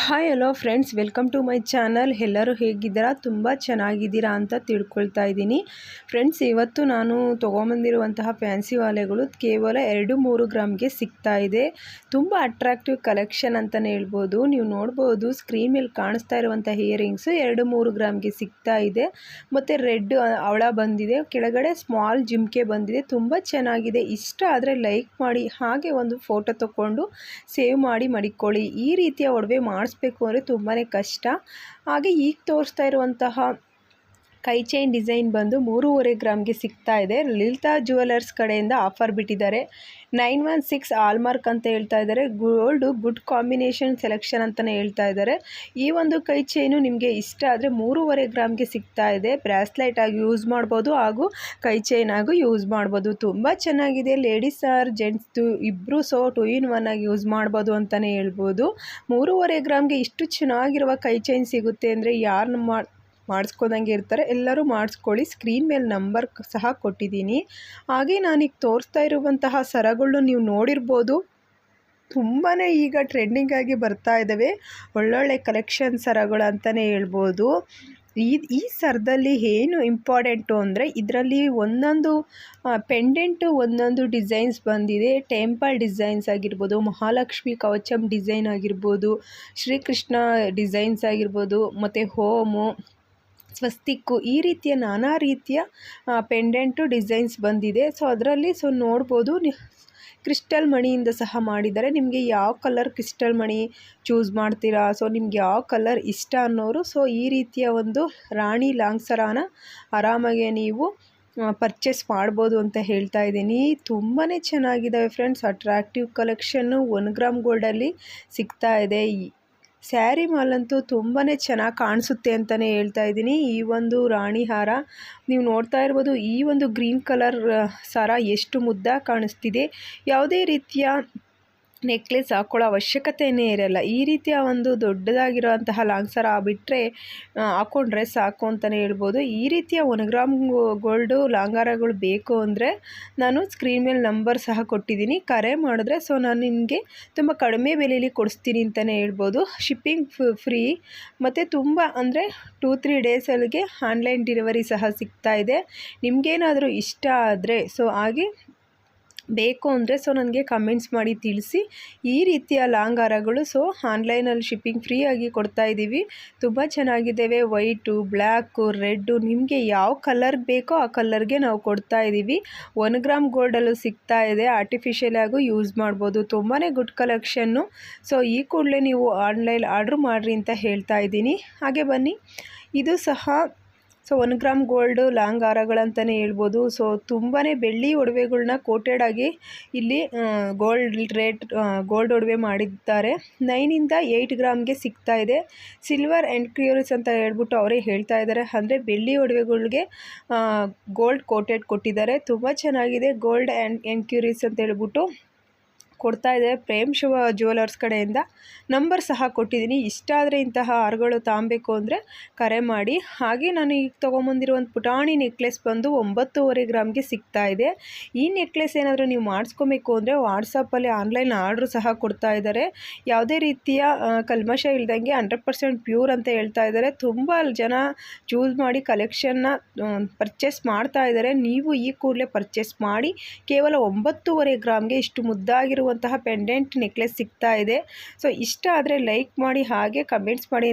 Hi hello friends welcome to my channel ಎಲ್ಲರೂ ಹೇಗಿದ್ದೀರಾ? ತುಂಬ ಚೆನ್ನಾಗಿದ್ದೀರಾ ಅಂತ ತಿಳ್ಕೊಳ್ತಾ ಇದ್ದೀನಿ. ಫ್ರೆಂಡ್ಸ್ ಇವತ್ತು ನಾನು ತೊಗೊಂಬಂದಿರುವಂತಹ ಫ್ಯಾನ್ಸಿ ವಾಲೆಗಳು ಕೇವಲ ಎರಡು ಮೂರು ಗ್ರಾಮ್ಗೆ ಸಿಗ್ತಾ ಇದೆ. ತುಂಬ ಅಟ್ರಾಕ್ಟಿವ್ ಕಲೆಕ್ಷನ್ ಅಂತಲೇ ಹೇಳ್ಬೋದು. ನೀವು ನೋಡ್ಬೋದು ಸ್ಕ್ರೀನ್ ಮೇಲೆ ಕಾಣಿಸ್ತಾ ಇರುವಂಥ ಇಯರಿಂಗ್ಸು ಎರಡು ಮೂರು ಗ್ರಾಮ್ಗೆ ಸಿಗ್ತಾ ಇದೆ. ಮತ್ತು ರೆಡ್ ಅವಳ ಬಂದಿದೆ. ಕೆಳಗಡೆ ಸ್ಮಾಲ್ ಜಿಮ್ಕೆ ಬಂದಿದೆ. ತುಂಬ ಚೆನ್ನಾಗಿದೆ. ಇಷ್ಟ ಆದರೆ ಲೈಕ್ ಮಾಡಿ, ಹಾಗೆ ಒಂದು ಫೋಟೋ ತಗೊಂಡು ಸೇವ್ ಮಾಡಿ ಮಡಿಕೊಳ್ಳಿ. ಈ ರೀತಿಯ ಒಡವೆ ಮಾಡಿಸ್ಬೇಕು ಅಂದರೆ ತುಂಬಾ ಕಷ್ಟ. ಹಾಗೆ ಈಗ ತೋರಿಸ್ತಾ ಇರುವಂತಹ ಕೈ ಚೈನ್ ಡಿಸೈನ್ ಬಂದು ಮೂರುವರೆ ಗ್ರಾಮ್ಗೆ ಸಿಗ್ತಾ ಇದೆ. ಲಲಿತಾ ಜುವೆಲರ್ಸ್ ಕಡೆಯಿಂದ ಆಫರ್ ಬಿಟ್ಟಿದ್ದಾರೆ. ನೈನ್ ಒನ್ ಸಿಕ್ಸ್ ಆಲ್ಮಾರ್ಕ್ ಅಂತ ಹೇಳ್ತಾ ಇದ್ದಾರೆ. ಗೋಲ್ಡು ಗುಡ್ ಕಾಂಬಿನೇಷನ್ ಸೆಲೆಕ್ಷನ್ ಅಂತಲೇ ಹೇಳ್ತಾ ಇದ್ದಾರೆ. ಈ ಒಂದು ಕೈ ಚೈನು ನಿಮಗೆ ಇಷ್ಟ ಆದರೆ ಮೂರುವರೆ ಗ್ರಾಮ್ಗೆ ಸಿಗ್ತಾ ಇದೆ. ಬ್ರಾಸ್ಲೈಟ್ ಆಗಿ ಯೂಸ್ ಮಾಡ್ಬೋದು ಹಾಗೂ ಕೈ ಚೈನ್ ಆಗೂ ಯೂಸ್ ಮಾಡ್ಬೋದು. ತುಂಬ ಚೆನ್ನಾಗಿದೆ. ಲೇಡೀಸ್ ಆರ್ ಜೆಂಟ್ಸ್ದು ಇಬ್ಬರು ಸೋ ಟು ಇನ್ ಒನ್ ಆಗಿ ಯೂಸ್ ಮಾಡ್ಬೋದು ಅಂತಲೇ ಹೇಳ್ಬೋದು. ಮೂರುವರೆ ಗ್ರಾಮ್ಗೆ ಇಷ್ಟು ಚೆನ್ನಾಗಿರುವ ಕೈ ಚೈನ್ ಸಿಗುತ್ತೆ ಅಂದರೆ ಯಾರನ್ನ ಮಾಡಿ ಮಾಡಿಸ್ಕೋದಂಗೆ ಇರ್ತಾರೆ. ಎಲ್ಲರೂ ಮಾಡಿಸ್ಕೊಳ್ಳಿ. ಸ್ಕ್ರೀನ್ ಮೇಲೆ ನಂಬರ್ ಸಹ ಕೊಟ್ಟಿದ್ದೀನಿ. ಹಾಗೆ ನಾನೀಗ ತೋರಿಸ್ತಾ ಇರುವಂತಹ ಸರಗಳು ನೀವು ನೋಡಿರ್ಬೋದು. ತುಂಬಾ ಈಗ ಟ್ರೆಂಡಿಂಗ್ ಆಗಿ ಬರ್ತಾ ಇದ್ದಾವೆ ಒಳ್ಳೊಳ್ಳೆ ಕಲೆಕ್ಷನ್ ಸರಗಳು ಅಂತಲೇ ಹೇಳ್ಬೋದು. ಈ ಈ ಸರದಲ್ಲಿ ಏನು ಇಂಪಾರ್ಟೆಂಟು ಅಂದರೆ ಇದರಲ್ಲಿ ಒಂದೊಂದು ಪೆಂಡೆಂಟು ಒಂದೊಂದು ಡಿಸೈನ್ಸ್ ಬಂದಿದೆ. ಟೆಂಪಲ್ ಡಿಸೈನ್ಸ್ ಆಗಿರ್ಬೋದು, ಮಹಾಲಕ್ಷ್ಮಿ ಕವಚಂ ಡಿಸೈನ್ ಆಗಿರ್ಬೋದು, ಶ್ರೀಕೃಷ್ಣ ಡಿಸೈನ್ಸ್ ಆಗಿರ್ಬೋದು, ಮತ್ತು ಹೋಮು ಸ್ವಸ್ತಿಕ್ಕು ಈ ರೀತಿಯ ನಾನಾ ರೀತಿಯ ಪೆಂಡೆಂಟು ಡಿಸೈನ್ಸ್ ಬಂದಿದೆ. ಸೊ, ಅದರಲ್ಲಿ ಸೊ ನೋಡ್ಬೋದು ಕ್ರಿಸ್ಟಲ್ ಮಣಿಯಿಂದ ಸಹ ಮಾಡಿದ್ದಾರೆ. ನಿಮಗೆ ಯಾವ ಕಲರ್ ಕ್ರಿಸ್ಟಲ್ ಮಣಿ ಚೂಸ್ ಮಾಡ್ತೀರಾ? ಸೊ, ನಿಮ್ಗೆ ಯಾವ ಕಲರ್ ಇಷ್ಟ ಅನ್ನೋರು, ಸೊ ಈ ರೀತಿಯ ಒಂದು ರಾಣಿ ಲಾಂಗ್ ಸರಾನ ಆರಾಮಾಗೆ ನೀವು ಪರ್ಚೇಸ್ ಮಾಡ್ಬೋದು ಅಂತ ಹೇಳ್ತಾ ಇದ್ದೀನಿ. ತುಂಬಾ ಚೆನ್ನಾಗಿದ್ದಾವೆ friends. Attractive collection one gram ಗೋಲ್ಡಲ್ಲಿ ಸಿಗ್ತಾ ಇದೆ. ಸ್ಯಾರಿ ಮಾಲಂತೂ ತುಂಬಾ ಚೆನ್ನಾಗಿ ಕಾಣಿಸುತ್ತೆ ಅಂತಲೇ ಹೇಳ್ತಾ ಇದ್ದೀನಿ. ಈ ಒಂದು ರಾಣಿ ಹಾರ, ನೀವು ನೋಡ್ತಾ ಇರ್ಬೋದು ಈ ಒಂದು ಗ್ರೀನ್ ಕಲರ್ ಸರ ಎಷ್ಟು ಮುದ್ದ ಕಾಣಿಸ್ತಿದೆ. ಯಾವುದೇ ರೀತಿಯ ನೆಕ್ಲೆಸ್ ಹಾಕ್ಕೊಳ್ಳೋ ಅವಶ್ಯಕತೆಯೇ ಇರಲ್ಲ. ಈ ರೀತಿಯ ಒಂದು ದೊಡ್ಡದಾಗಿರೋಂತಹ ಲಾಂಗ್ ಸರ ಬಿಟ್ಟರೆ ಹಾಕ್ಕೊಂಡ್ರೆ ಸಾಕು ಅಂತಲೇ ಹೇಳ್ಬೋದು. ಈ ರೀತಿಯ ಒನ್ ಗ್ರಾಮ್ ಗೋಲ್ಡು ಲಾಂಗಾರಗಳು ಬೇಕು ಅಂದರೆ ನಾನು ಸ್ಕ್ರೀನ್ ಮೇಲೆ ನಂಬರ್ ಸಹ ಕೊಟ್ಟಿದ್ದೀನಿ. ಕರೆ ಮಾಡಿದ್ರೆ ಸೊ ನಾನು ನಿಮಗೆ ತುಂಬ ಕಡಿಮೆ ಬೆಲೆಯಲ್ಲಿ ಕೊಡಿಸ್ತೀನಿ ಅಂತಲೇ ಹೇಳ್ಬೋದು. Shipping free. ಮತ್ತು ತುಂಬ ಅಂದರೆ ಟೂ, ತ್ರೀ ಡೇಸಲ್ಲಿಗೆ ಆನ್ಲೈನ್ ಡೆಲಿವರಿ ಸಹ ಸಿಗ್ತಾ ಇದೆ. ನಿಮಗೇನಾದರೂ ಇಷ್ಟ ಆದರೆ ಸೊ ಹಾಗೆ ಬೇಕು ಅಂದರೆ ಸೊ ನನಗೆ ಕಮೆಂಟ್ಸ್ ಮಾಡಿ ತಿಳಿಸಿ. ಈ ರೀತಿಯ ಲಾಂಗ್ ಹಾರಗಳು ಸೊ ಆನ್ಲೈನಲ್ಲಿ ಶಿಪ್ಪಿಂಗ್ ಫ್ರೀಯಾಗಿ ಕೊಡ್ತಾ ಇದ್ದೀವಿ. ತುಂಬ ಚೆನ್ನಾಗಿದ್ದಾವೆ. ವೈಟು, ಬ್ಲ್ಯಾಕು, ರೆಡ್ಡು, ನಿಮಗೆ ಯಾವ ಕಲರ್ ಬೇಕೋ ಆ ಕಲರ್ಗೆ ನಾವು ಕೊಡ್ತಾ ಇದ್ದೀವಿ. ಒನ್ ಗ್ರಾಮ್ ಗೋಲ್ಡಲ್ಲೂ ಸಿಗ್ತಾ ಇದೆ. ಆರ್ಟಿಫಿಷಿಯಲ್ ಆಗು ಯೂಸ್ ಮಾಡ್ಬೋದು. ತುಂಬಾ ಗುಡ್ ಕಲೆಕ್ಷನ್ನು ಸೊ ಈ ಕೂಡಲೇ ನೀವು ಆನ್ಲೈನ್ ಆರ್ಡ್ರ್ ಮಾಡಿರಿ ಅಂತ ಹೇಳ್ತಾ ಇದ್ದೀನಿ. ಹಾಗೆ ಬನ್ನಿ. ಇದು ಸಹ so one gram gold long ಹಾರಗಳಂತಲೇ ಹೇಳ್ಬೋದು. ಸೊ ತುಂಬಾ ಬೆಳ್ಳಿ ಒಡವೆಗಳನ್ನ ಕೋಟೆಡ್ ಆಗಿ ಇಲ್ಲಿ ಗೋಲ್ಡ್ ರೇಟ್ ಗೋಲ್ಡ್ ಒಡವೆ ಮಾಡಿದ್ದಾರೆ. ನೈನಿಂದ ಏಯ್ಟ್ ಗ್ರಾಮ್ಗೆ ಸಿಗ್ತಾ ಇದೆ. ಸಿಲ್ವರ್ ಆ್ಯಂಡ್ ಕ್ಯೂರಿಸ್ ಅಂತ ಹೇಳ್ಬಿಟ್ಟು ಅವರೇ ಹೇಳ್ತಾ ಇದ್ದಾರೆ. ಅಂದರೆ ಬೆಳ್ಳಿ ಒಡವೆಗಳಿಗೆ ಗೋಲ್ಡ್ ಕೋಟೆಡ್ ಕೊಟ್ಟಿದ್ದಾರೆ. ತುಂಬ ಚೆನ್ನಾಗಿದೆ. ಗೋಲ್ಡ್ ಆ್ಯಂಡ್ ಎನ್ಕ್ಯೂರೀಸ್ ಅಂತ ಹೇಳ್ಬಿಟ್ಟು ಕೊಡ್ತಾ ಇದೆ. ಪ್ರೇಮ್ ಶಿವ ಜ್ಯುವೆಲರ್ಸ್ ಕಡೆಯಿಂದ ನಂಬರ್ ಸಹ ಕೊಟ್ಟಿದ್ದೀನಿ. ಇಷ್ಟ ಆದರೆ ಇಂತಹ ಹಾರಗಳು ತಾಂಬೇಕು ಅಂದರೆ ಕರೆ ಮಾಡಿ. ಹಾಗೆ ನಾನು ಈಗ ತೊಗೊಂಬಂದಿರುವಂಥ ಪುಟಾಣಿ ನೆಕ್ಲೆಸ್ ಬಂದು ಒಂಬತ್ತುವರೆ ಗ್ರಾಮ್ಗೆ ಸಿಗ್ತಾ ಇದೆ. ಈ ನೆಕ್ಲೆಸ್ ಏನಾದರೂ ನೀವು ಮಾಡಿಸ್ಕೊಬೇಕು ಅಂದರೆ ವಾಟ್ಸಪ್ಪಲ್ಲಿ ಆನ್ಲೈನ್ ಆರ್ಡ್ರ್ ಸಹ ಕೊಡ್ತಾ ಇದ್ದಾರೆ. ಯಾವುದೇ ರೀತಿಯ ಕಲ್ಮಶ ಇಲ್ದಂಗೆ ಹಂಡ್ರೆಡ್ ಪರ್ಸೆಂಟ್ ಪ್ಯೂರ್ ಅಂತ ಹೇಳ್ತಾ ಇದ್ದಾರೆ. ತುಂಬ ಜನ ಚೂಸ್ ಮಾಡಿ ಕಲೆಕ್ಷನ್ನ ಪರ್ಚೇಸ್ ಮಾಡ್ತಾ ಇದ್ದಾರೆ. ನೀವು ಈ ಕೂಡಲೇ ಪರ್ಚೇಸ್ ಮಾಡಿ ಕೇವಲ ಒಂಬತ್ತುವರೆ ಗ್ರಾಮ್ಗೆ ಇಷ್ಟು ಮುದ್ದಾಗಿರುವ ಪೆಂಡೆಂಟ್ ನೆಕ್ಲೆಸ್ ಸಿಗ್ತಾ ಇದೆ. ಸೊ ಇಷ್ಟ ಆದರೆ ಲೈಕ್ ಮಾಡಿ ಹಾಗೆ ಕಮೆಂಟ್ಸ್ ಮಾಡಿ.